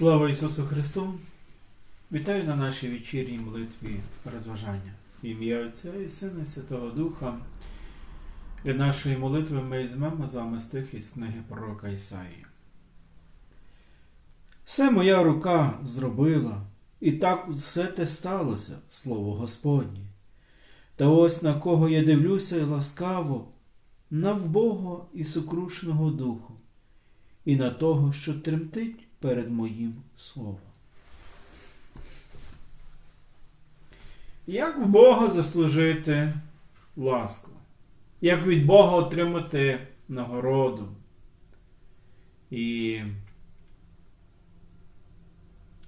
Слава Ісусу Христу! Вітаю на нашій вечірній молитві розважання. В ім'я Отця і Сина і Святого Духа. Для нашої молитви ми візьмемо з вами стих із книги пророка Ісаї. Все моя рука зробила, і так все те сталося, слово Господнє. Та ось на кого я дивлюся і ласкаво, на вбого і сукрушеного духу, і на того, що тремтить перед моїм словом. Як в Бога заслужити ласку? Як від Бога отримати нагороду? І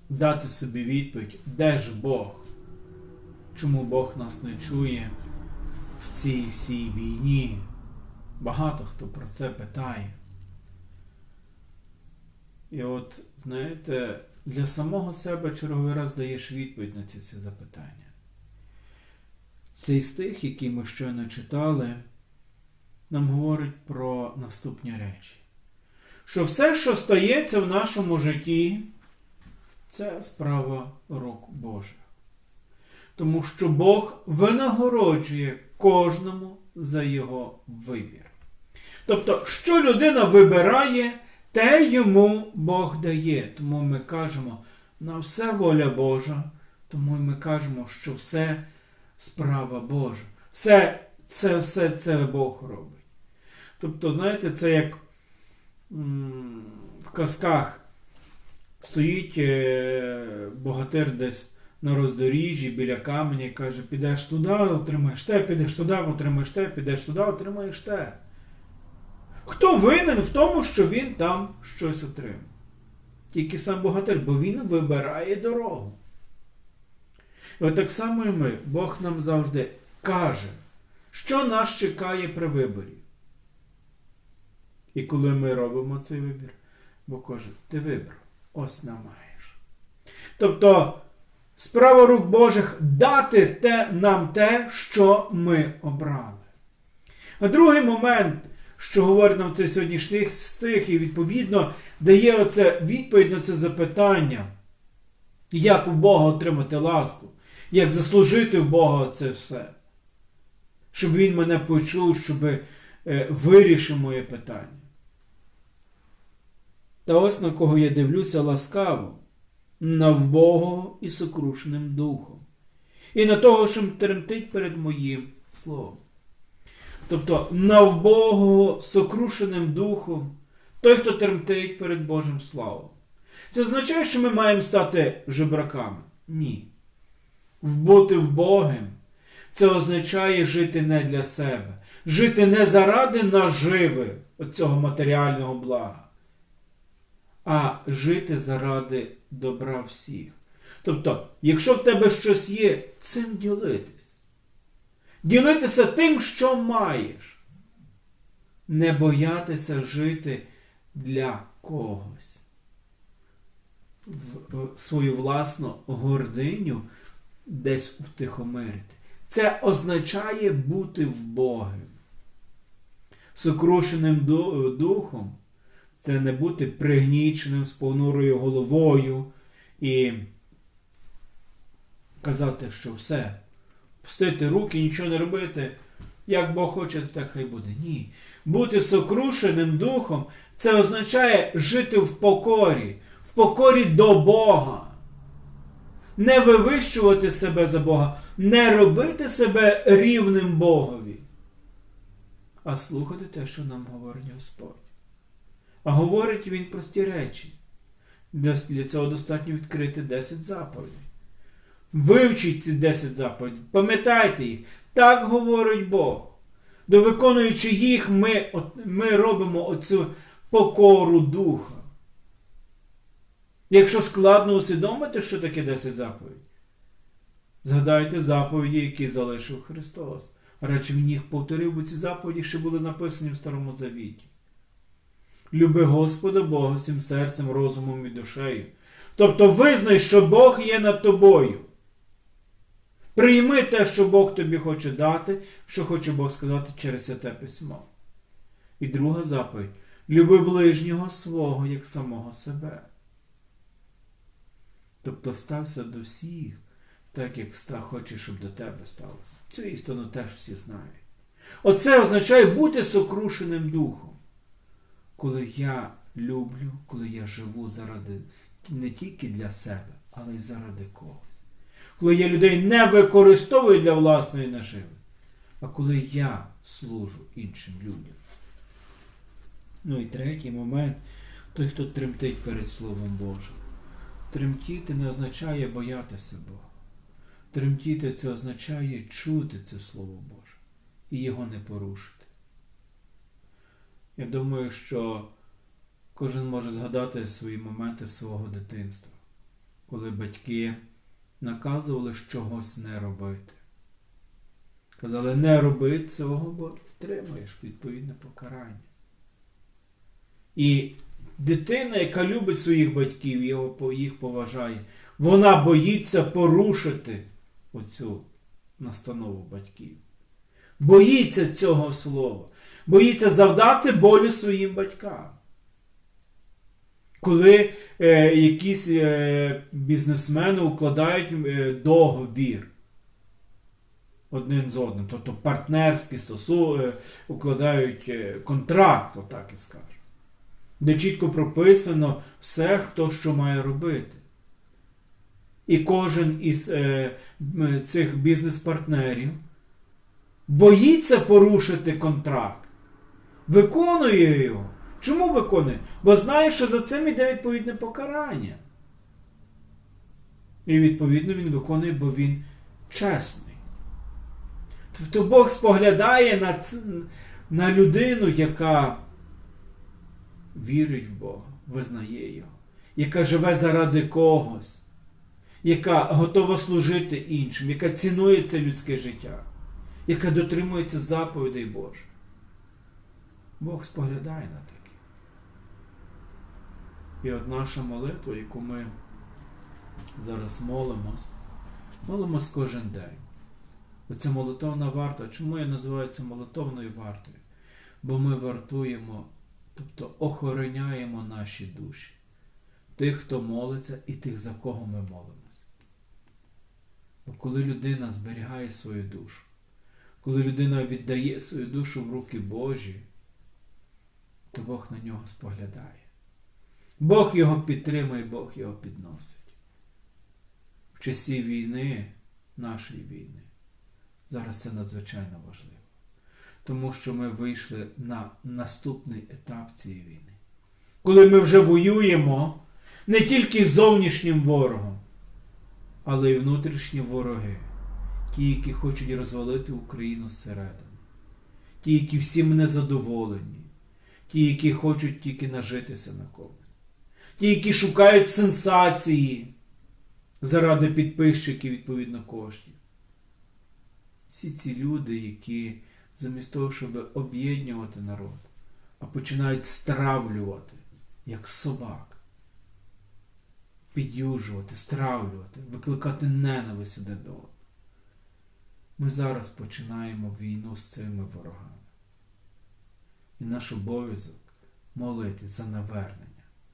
дати собі відповідь, де ж Бог? Чому Бог нас не чує в цій всій війні? Багато хто про це питає. І от, знаєте, для самого себе черговий раз даєш відповідь на ці всі запитання. Цей стих, який ми щойно читали, нам говорить про наступні речі. Що все, що стається в нашому житті, це справа рук Божих. Тому що Бог винагороджує кожному за його вибір. Тобто, що людина вибирає, те йому Бог дає. Тому ми кажемо, на все воля Божа, тому ми кажемо, що все справа Божа. Все це все це Бог робить. Тобто, знаєте, це як в казках стоїть е, богатир десь на роздоріжжі біля каменя і каже, підеш туди, отримаєш те, підеш туди, отримаєш те, підеш туди, отримаєш те. Хто винен в тому, що він там щось отримав? Тільки сам богатир, бо він вибирає дорогу. І от так само і ми, Бог нам завжди каже, що нас чекає при виборі. І коли ми робимо цей вибір, Бог каже, ти вибрав, ось нам маєш. Тобто, справа рук Божих дати те, нам те, що ми обрали. А другий момент, що говорить нам цей сьогоднішній стих, і відповідно дає оце відповідь на це запитання, як у Бога отримати ласку, як заслужити в Бога це все. Щоб Він мене почув, щоб е, вирішив моє питання. Та ось на кого я дивлюся ласкаво, на вбогого і сокрушеним духом, і на того, що тремтить перед моїм словом. Тобто на вбогого сокрушеним духом, той, хто тремтить перед Божим славом. Це означає, що ми маємо стати жебраками? Ні. Вбути вбогим це означає жити не для себе, жити не заради наживи цього матеріального блага, а жити заради добра всіх. Тобто, якщо в тебе щось є, цим ділитись. Ділитися тим, що маєш. Не боятися жити для когось. В свою власну гординю десь втихомирити. Це означає бути вбогим. Сокрушеним духом це не бути пригніченим з понурою головою і казати, що все, пустити руки, нічого не робити. Як Бог хоче, так хай буде. Ні. Бути сокрушеним духом це означає жити в покорі, в покорі до Бога. Не вивищувати себе за Бога, не робити себе рівним Богові, а слухати те, що нам говорить Господь. А говорить він прості речі. Для цього достатньо відкрити 10 заповідей. Вивчіть ці 10 заповідей, пам'ятайте їх. Так говорить Бог. До виконуючи їх, ми, ми робимо оцю покору духа. Якщо складно усвідомити, що таке 10 заповідей, згадайте заповіді, які залишив Христос. Речі він їх повторив, бо ці заповіді ще були написані в Старому Завіті. Люби Господа Бога всім серцем, розумом і душею. Тобто визнай, що Бог є над тобою. Прийми те, що Бог тобі хоче дати, що хоче Бог сказати через святе письмо. І друга заповідь люби ближнього свого як самого себе. Тобто стався до всіх, так як хоче, щоб до тебе сталося. Цю істину теж всі знають. Оце означає бути сокрушеним духом. Коли я люблю, коли я живу заради не тільки для себе, але й заради когось. Коли я людей не використовую для власної наживи, а коли я служу іншим людям. Ну і третій момент той, хто тремтить перед Словом Божим. Тремтіти не означає боятися Бога. Тремтіти це означає чути це Слово Боже і його не порушити. Я думаю, що кожен може згадати свої моменти свого дитинства, коли батьки наказували чогось не робити. Казали, не роби цього, бо отримаєш відповідне покарання. І дитина, яка любить своїх батьків, їх поважає, вона боїться порушити оцю настанову батьків. Боїться цього слова, боїться завдати болю своїм батькам. Коли е, якісь е, бізнесмени укладають е, договір один з одним, тобто партнерські стосунки, е, укладають е, контракт, отак і скажу, де чітко прописано все, хто що має робити. І кожен із е, цих бізнес-партнерів боїться порушити контракт, виконує його. Чому виконує? Бо знає, що за цим йде відповідне покарання. І відповідно він виконує, бо він чесний. Тобто Бог споглядає на, ц... на людину, яка вірить в Бога, визнає Його, яка живе заради когось, яка готова служити іншим, яка цінує це людське життя, яка дотримується заповідей Божих. Бог споглядає на таке. І от наша молитва, яку ми зараз молимось, молимось кожен день. Оця молитовна варта. Чому я називаю це молитовною вартою? Бо ми вартуємо, тобто охороняємо наші душі, тих, хто молиться, і тих, за кого ми молимось. Бо коли людина зберігає свою душу, коли людина віддає свою душу в руки Божі, то Бог на нього споглядає. Бог його підтримує, Бог його підносить. В часі війни, нашої війни, зараз це надзвичайно важливо. Тому що ми вийшли на наступний етап цієї війни. Коли ми вже воюємо не тільки з зовнішнім ворогом, але й внутрішні вороги, ті, які хочуть розвалити Україну зсередини, ті, які всім незадоволені, ті, які хочуть тільки нажитися на когось ті, які шукають сенсації заради підписчиків, відповідно, коштів. Всі ці люди, які замість того, щоб об'єднувати народ, а починають стравлювати, як собак, підюжувати, стравлювати, викликати ненависть один до одного. Ми зараз починаємо війну з цими ворогами. І наш обов'язок молити за навернення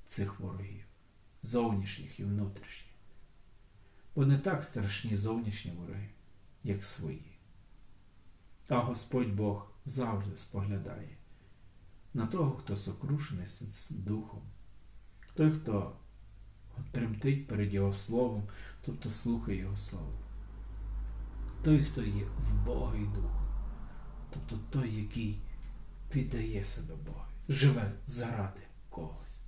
цих ворогів, зовнішніх і внутрішніх. Бо не так страшні зовнішні вороги, як свої. А Господь Бог завжди споглядає на того, хто сокрушений з духом, той, хто тремтить перед Його Словом, тобто слухає Його Слово. Той, хто є в Бога і тобто той, який віддає себе Богу, живе заради когось.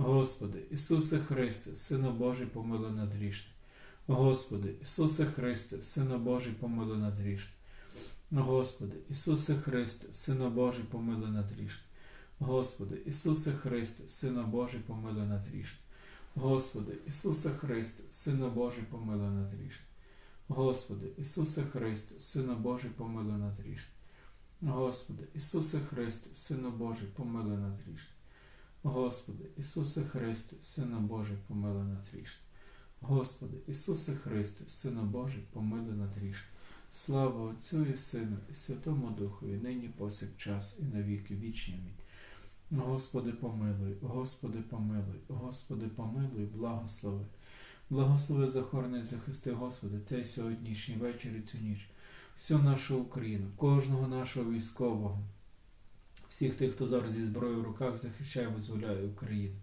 Господи, Ісусе Христе, Сину Божий, помилуй нас грішних. Господи, Ісусе Христе, Сину Божий, помилуй нас грішних. Господи, Ісусе Христе, Сину Божий, помилуй нас грішних. Господи, Ісусе Христе, Сину Божий, помилуй нас грішних. Господи, Ісусе Христе, Сину Божий, помилуй нас грішних. Господи, Ісусе Христе, Сину Божий, помилуй нас грішних. Господи, Ісусе Христе, Сину Божий, помилуй нас грішних. Господи, Ісусе Христе, Сину Божий, помилуй нас грішних. Господи, Ісусе Христе, Сину Божий, помилуй нас грішних. Слава Отцю і Сину, і Святому Духові, нині повсякчас, і на віки вічні. Амінь. Господи, помилуй, Господи, помилуй, Господи, помилуй, благослови. Благослови захорони, захисти, Господи, цей сьогоднішній вечір і цю ніч, всю нашу Україну, кожного нашого військового, всіх тих, хто зараз зі зброєю в руках захищає, визволяє Україну.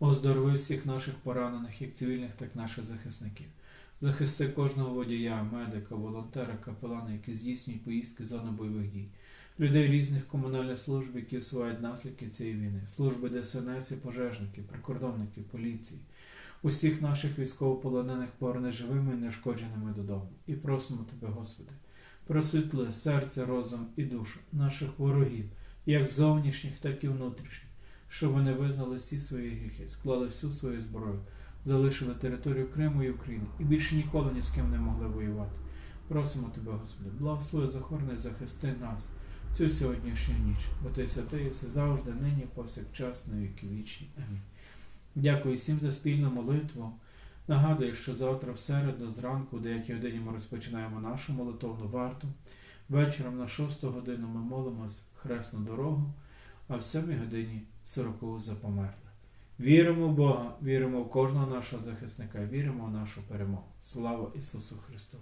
Оздорови всіх наших поранених, як цивільних, так і наших захисників. Захисти кожного водія, медика, волонтера, капелана, які здійснюють поїздки з зони бойових дій, людей різних комунальних служб, які всувають наслідки цієї війни, служби ДСНС і пожежників, прикордонників, поліції, усіх наших військовополонених поверни живими і нешкодженими додому. І просимо Тебе, Господи, просвітли серце, розум і душу наших ворогів, як зовнішніх, так і внутрішніх, щоб вони визнали всі свої гріхи, склали всю свою зброю, залишили територію Криму і України і більше ніколи ні з ким не могли воювати. Просимо Тебе, Господи, благослови захорони, захисти нас цю сьогоднішню ніч, бо Ти святий, і все завжди, нині, повсякчас, на віки вічні. Амінь. Дякую всім за спільну молитву. Нагадую, що завтра в середу, зранку, о 9 годині ми розпочинаємо нашу молитовну варту. Вечором на 6 годину ми молимось хресну дорогу, а в 7 годині 40 за померлих. Віримо в Бога, віримо в кожного нашого захисника, віримо в нашу перемогу. Слава Ісусу Христу!